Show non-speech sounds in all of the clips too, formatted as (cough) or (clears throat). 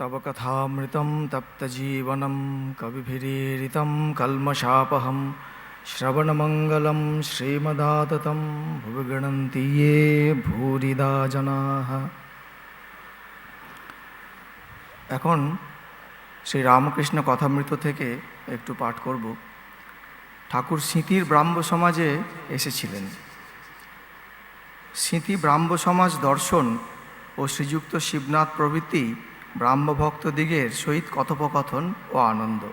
तव कथामृतं तप्तजीवनं कविभिरीरितं कल्मषापहं श्रवणमङ्गलं श्रीमदाततं भुवि गणन्ति ये भूरिदा जनाः এখন শ্রী রামকৃষ্ণ কথামৃত থেকে একটু পাঠ করব ঠাকুর স্মৃতির ব্রাহ্ম সমাজে এসেছিলেন স্মৃতি ব্রাহ্ম সমাজ দর্শন ও শ্রীযুক্ত শিবনাথ প্রভৃতি ব্রাহ্মভক্তদিগের সহিত কথোপকথন ও আনন্দ।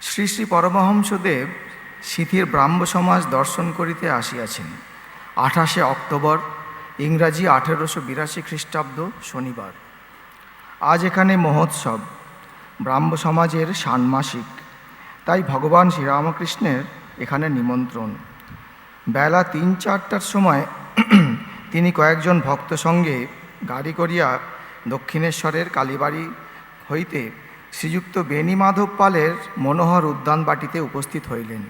শ্রী শ্রী পরমহংসদেব স্মৃতির ব্রাহ্ম সমাজ দর্শন করিতে আসিয়াছেন। আঠাশে অক্টোবর, ইংরাজি আঠেরোশো বিরাশি খ্রিস্টাব্দ শনিবার। আজ এখানে মহোৎসব। ব্রাহ্ম সমাজের ষান্মাসিক। তাই ভগবান শ্রীরামকৃষ্ণের এখানে নিমন্ত্রণ। বেলা তিন চারটার সময় তিনি কয়েকজন ভক্ত সঙ্গে গাড়ি করিয়া দক্ষিণেশ্বরের কালীবাড়ি হইতে শ্রীযুক্ত বেণীমাধব পালের মনোহর উদ্যান বাটিতে উপস্থিত হইলেন।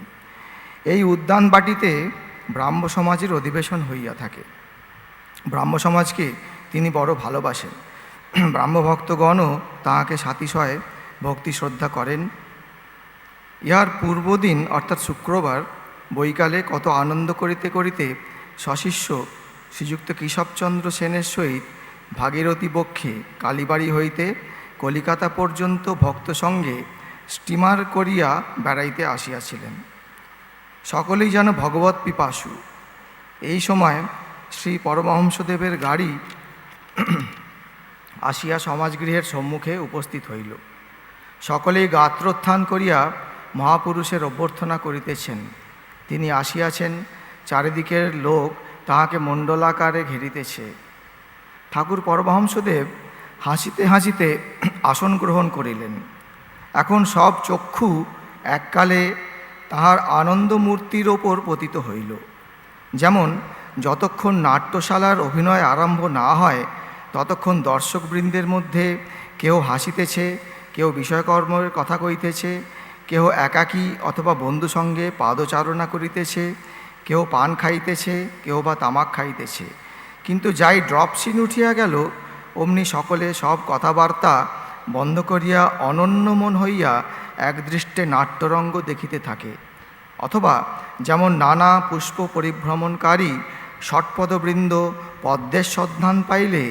এই উদ্যান বাটিতে ব্রাহ্ম সমাজের অধিবেশন হইয়া থাকে। ব্রাহ্ম সমাজকে তিনি বড় ভালোবাসেন। ব্রাহ্মভক্তগণও তাহাকে সাতিশয়ে ভক্তি শ্রদ্ধা করেন। ইহার পূর্বদিন, অর্থাৎ শুক্রবার, বৈকালে কত আনন্দ করিতে করিতে সশিষ্য শ্রীযুক্ত কেশবচন্দ্র সেনের সহিত ভাগীরথী বক্ষে কালীবাড়ি হইতে কলিকাতা পর্যন্ত ভক্ত সঙ্গে স্টিমার করিয়া বেড়াইতে আসিয়াছিলেন। সকলেই যেন ভগবত পিপাসু। এই সময় শ্রী পরমহংসদেবের গাড়ি (clears throat) আসিয়া সমাজগৃহের সম্মুখে উপস্থিত হইল। সকলেই গাত্রোত্থান করিয়া মহাপুরুষের অভ্যর্থনা করিতেছেন। তিনি আসিয়াছেন, চারিদিকের লোক তাহাকে মণ্ডলাকারে ঘেরিতেছে। ঠাকুর পরমহংসদেব হাসিতে হাসিতে আসন গ্রহণ করিলেন। এখন সব চক্ষু এককালে তাহার আনন্দ মূর্তির ওপর পতিত হইল। যেমন যতক্ষণ নাট্যশালার অভিনয় আরম্ভ না হয়, ততক্ষণ দর্শকবৃন্দের মধ্যে কেউ হাসিতেছে, কেউ বিষয়কর্মের কথা কইতেছে, কেউ একাকী অথবা বন্ধু সঙ্গে পাদচারণা করিতেছে, কেউ পান খাইতেছে, কেউ বা তামাক খাইতেছে। কিন্তু যাই ড্রপ সিন উঠিয়া গেল, অমনি সকলে সব কথাবার্তা বন্ধ করিয়া অনন্য মন হইয়া একদৃষ্টে নাট্যরঙ্গ দেখিতে থাকে। অথবা যেমন নানা পুষ্প পরিভ্রমণকারী, ষটপদবৃন্দ পদ্মের সন্ধান পাইলে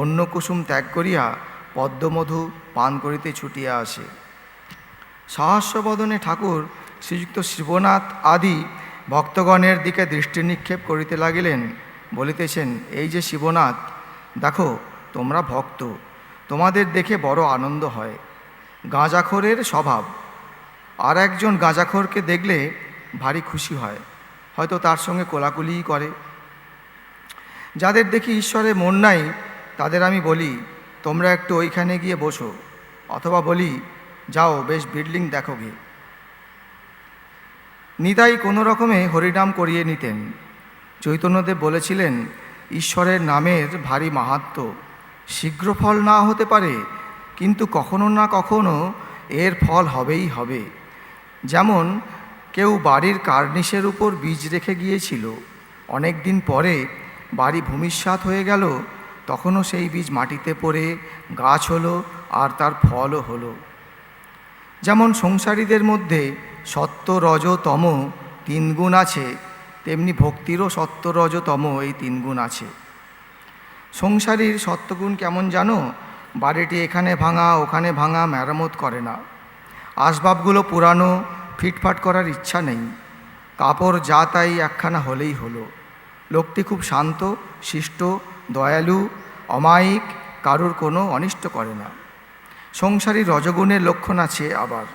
অন্য কুসুম ত্যাগ করিয়া পদ্মমধু পান করিতে ছুটিয়া আসে। সহস্রবদনে ঠাকুর শ্রীযুক্ত শিবনাথ আদি ভক্তগণের দিকে দৃষ্টি নিক্ষেপ করিতে লাগিলেন। বলিতেছেন, এই যে শিবনাথ, দেখো তোমরা ভক্ত, তোমাদের দেখে বড় আনন্দ হয়। গাঁজাখোরের স্বভাব, আর একজন গাঁজাখোরকে দেখলে ভারী খুশি হয়, হয়তো তার সঙ্গে কোলাকুলিই করে। যাদের দেখি ঈশ্বরে মন নাই, তাদের আমি বলি, তোমরা একটু ওইখানে গিয়ে বসো, অথবা বলি, যাও, বেশ বিল্ডিং দেখো গে। নিতাই কোনো রকমে হরিনাম করিয়ে নিতেন। চৈতন্যদেব বলেছিলেন, ঈশ্বরের নামের ভারী মাহাত্ম শীঘ্র ফল না হতে পারে, কিন্তু কখনো না কখনো এর ফল হবেই হবে। যেমন কেউ বাড়ির কার্নিশের উপর বীজ রেখে গিয়েছিল, অনেক দিন পরে বাড়ি ভূমিষ্যাত হয়ে গেল, তখনও সেই বীজ মাটিতে পড়ে, গাছ হলো আর তার ফলও হলো। যেমন সংসারীদের মধ্যে সত্য, রজ, তম তিন গুণ আছে তেমনি ভক্তিরও সত্য রজ তম এই তিন গুণ আছে। সংসারীর সত্যগুণ কেমন জানো? বাড়িটি এখানে ভাঙা, ওখানে ভাঙা মেরামত করে না। আসবাবগুলো পুরানো, ফিটফাট করার ইচ্ছা নেই। কাপড় যা তাই একখানা হলেই হলো। লোকটি খুব শান্ত, শিষ্ট, দয়ালু, অমায়িক, কারুর কোনো অনিষ্ট করে না। সংসারী রজগুণের লক্ষণ আছে আবার।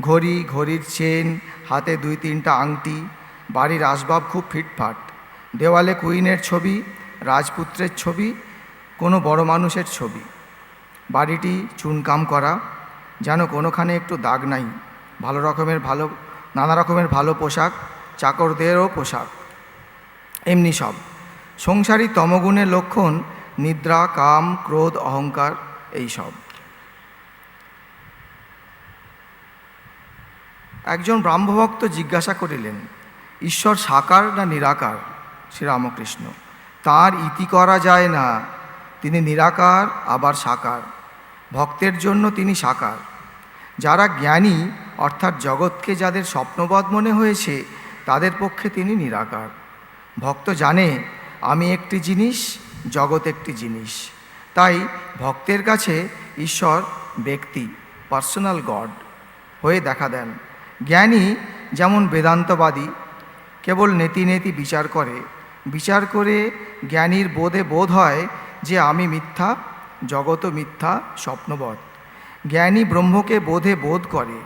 ঘড়ি, ঘড়ির চেন, হাতে দুই তিনটা আংটি বাড়ির আসবাব খুব ফিটফাট। দেওয়ালে কুইনের ছবি, রাজপুত্রের ছবি, কোনো বড় মানুষের ছবি। বাড়িটি চুনকাম করা, যেন কোনোখানে একটু দাগ নাই। ভালো রকমের ভালো, নানা রকমের ভালো পোশাক, চাকরদেরও পোশাক। এমনি সব। সংসারী তমগুণের লক্ষণ, নিদ্রা, কাম, ক্রোধ, অহংকার, এই সব। একজন ব্রাহ্মভক্ত জিজ্ঞাসা করিলেন ঈশ্বর সাকার না নিরাকার? শ্রীরামকৃষ্ণ তার ইতি করা যায় না। তিনি নিরাকার, আবার সাকার। ভক্তের জন্য তিনি সাকার। যারা জ্ঞানী, অর্থাৎ জগৎকে যাদের স্বপ্নবৎ মনে হয়েছে, তাদের পক্ষে তিনি নিরাকার। ভক্ত জানে, আমি একটি জিনিস, জগৎ একটি জিনিস। তাই ভক্তের কাছে ঈশ্বর, ব্যক্তি, পার্সোনাল গড। হয়ে দেখা দেন। জ্ঞানী যেমন বেদান্তবাদী কেবল নেতি নেতি বিচার করে। বিচার করে জ্ঞানীর বোধে বোধ হয় যে আমি মিথ্যা জগত মিথ্যা, স্বপ্নবৎ। জ্ঞানী ব্রহ্মকে বোধে বোধ করে।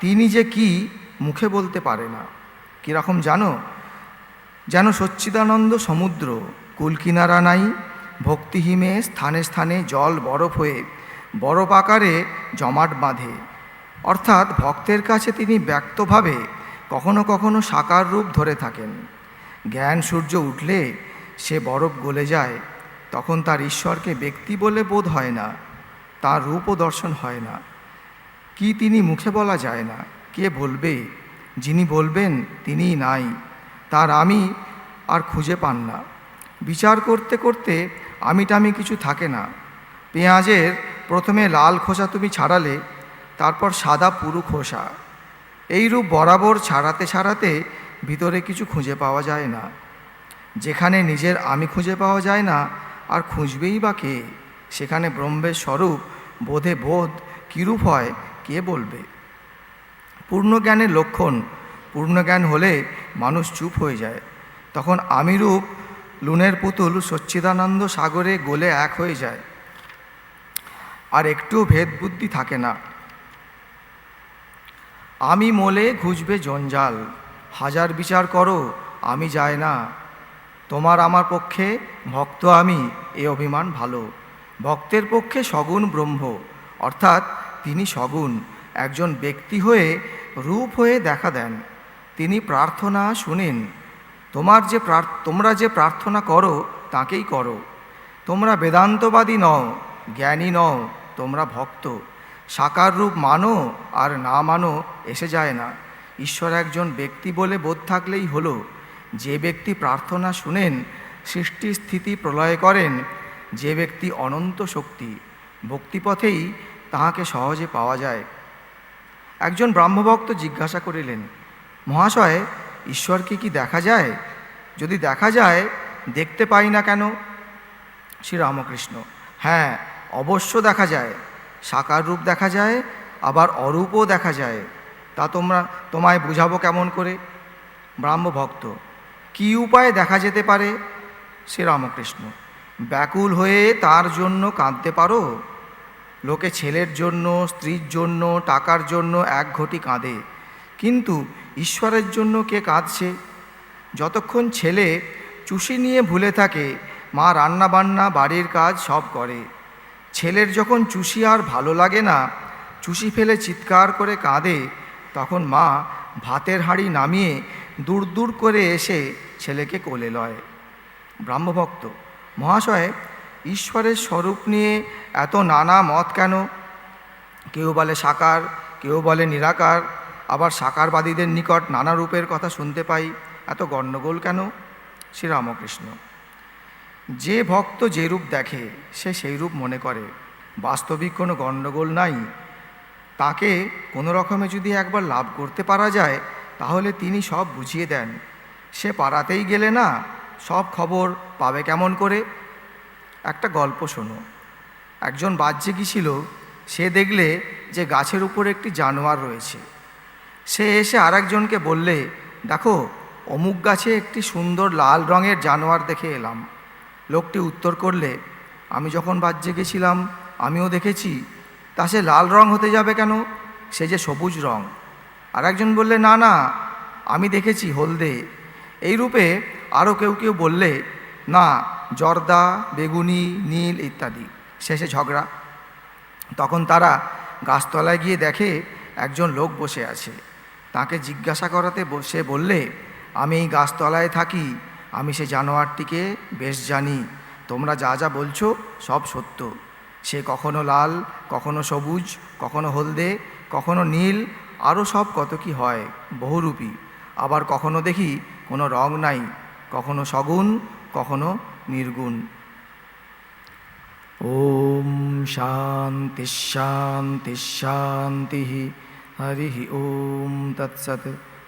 তিনি যে কি মুখে বলতে পারে না। কীরকম জানো? যেন সচ্চিদানন্দ সমুদ্র, কুলকিনারা নাই ভক্তিহীমে স্থানে স্থানে জল বরফ হয়ে, বরফ আকারে জমাট বাঁধে। অর্থাৎ ভক্তের কাছে তিনি ব্যক্তভাবে কখনো কখনো সাকার রূপ ধরে থাকেন। জ্ঞান সূর্য উঠলে সে বরফ গলে যায়, তখন তার ঈশ্বরকে ব্যক্তি বলে বোধ হয় না, তার রূপও দর্শন হয় না। কি তিনি মুখে বলা যায় না, কে বলবে? যিনি বলবেন তিনিই নাই, তার আমি আর খুঁজে পান না। বিচার করতে করতে আমি টামি কিছু থাকে না। পেঁয়াজের প্রথমে লাল খোসা তুমি ছাড়ালে, তারপর সাদা পুরু খোসা। এই রূপ বরাবর ছাড়াতে ছাড়াতে ভিতরে কিছু খুঁজে পাওয়া যায় না। যেখানে নিজের আমি খুঁজে পাওয়া যায় না, আর খুঁজবেই বা কে? সেখানে ব্রহ্মের স্বরূপ, বোধে বোধ, কীরূপ হয়, কে বলবে? পূর্ণ জ্ঞানের লক্ষণ পূর্ণ জ্ঞান হলে মানুষ চুপ হয়ে যায়। তখন আমিরূপ লুনের পুতুল সচ্চিদানন্দ সাগরে গলে এক হয়ে যায়। আর একটু ভেদ বুদ্ধি থাকে না। আমি মোলে ঘুষবে জঞ্জাল। হাজার বিচার করো, আমি যায় না। তোমার আমার পক্ষে ভক্ত আমি, এ অভিমান ভালো। ভক্তের পক্ষে সগুণ ব্রহ্ম, অর্থাৎ তিনি সগুণ। একজন ব্যক্তি হয়ে রূপ হয়ে দেখা দেন। তিনি প্রার্থনা শুনেন, তোমার যে তোমরা যে প্রার্থনা করো, তাকেই করো। তোমরা বেদান্তবাদী নও, জ্ঞানী নও, তোমরা ভক্ত। সাকার রূপ মানো আর না মানো এসে যায় না। ঈশ্বর একজন ব্যক্তি বলে বোধ থাকলেই হলো। যে ব্যক্তি প্রার্থনা শুনেন, সৃষ্টি স্থিতি প্রলয় করেন, যে ব্যক্তি অনন্ত শক্তি, ভক্তিপথেই তাহাকে সহজে পাওয়া যায়। একজন ব্রাহ্মভক্ত জিজ্ঞাসা করিলেন, মহাশয় ঈশ্বরকে কি দেখা যায়? যদি দেখা যায়, দেখতে পাই না কেন? শ্রীরামকৃষ্ণ হ্যাঁ অবশ্য দেখা যায়। সাকার রূপ দেখা যায়, আবার অরূপও দেখা যায়। তা তোমরা, তোমায় বুঝাবো কেমন করে? ব্রাহ্মভক্ত, কি উপায়ে দেখা যেতে পারে? শ্রীরামকৃষ্ণ ব্যাকুল হয়ে তার জন্য কাঁদতে পারো? লোকে ছেলের জন্য, স্ত্রীর জন্য, টাকার জন্য এক ঘটি কাঁদে। কিন্তু ঈশ্বরের জন্য কে কাঁদছে? যতক্ষণ ছেলে চুষি নিয়ে ভুলে থাকে, মা রান্না বান্না বাড়ির কাজ সব করে। ছেলের যখন চুষি আর ভালো লাগে না, চুষি ফেলে চিৎকার করে কাঁদে, তখন মা ভাতের হাঁড়ি নামিয়ে দূর দূর করে এসে ছেলেকে কোলে লয়। ব্রাহ্মভক্ত, মহাশয়, ঈশ্বরের স্বরূপ নিয়ে এত নানা মত কেন? কেউ বলে সাকার, কেউ বলে নিরাকার, আবার সাকারবাদীদের নিকট নানা রূপের কথা শুনতে পাই, এত গণ্ডগোল কেন? শ্রীরামকৃষ্ণ যে ভক্ত যে রূপ দেখে, সে সেই রূপ মনে করে। বাস্তবিক কোনো গণ্ডগোল নাই। তাকে কোনো রকমে যদি একবার লাভ করতে পারা যায়, তাহলে তিনি সব বুঝিয়ে দেন। সে পাড়াতেই গেলে না, সব খবর পাবে কেমন করে? একটা গল্প শোনো। একজন বাহ্যে গিয়েছিল সে দেখলে যে গাছের উপর একটি জানোয়ার রয়েছে। সে এসে আরেকজনকে বললে, দেখো, অমুক গাছে একটি সুন্দর লাল রঙের জানোয়ার দেখে এলাম। লোকটি উত্তর করলে, আমি যখন বাহ্যে গেছিলাম, আমিও দেখেছি। তা সে লাল রং হতে যাবে কেন? সে যে সবুজ রং। আর একজন বললে, না না, আমি দেখেছি হলদে। এই রূপে আরও কেউ কেউ বললে, না, জর্দা, বেগুনি, নীল ইত্যাদি। শেষে ঝগড়া। তখন তারা গাছতলায় গিয়ে দেখে একজন লোক বসে আছে। তাকে জিজ্ঞাসা করাতে সে বললে, আমি এই গাছতলায় থাকি আমি সে জানোয়ারটিকে বেশ জানি। তোমরা যা যা বলছো সব সত্য। সে কখনো লাল, কখনো সবুজ, কখনো হলদে, কখনো নীল, আরও সব কত কি হয়, বহুরূপী। আবার কখনো দেখি কোনো রং নাই, কখনো সগুণ, কখনো নির্গুণ। ওম শান্তি শান্তি শান্তি। হরি ওম তৎসৎ।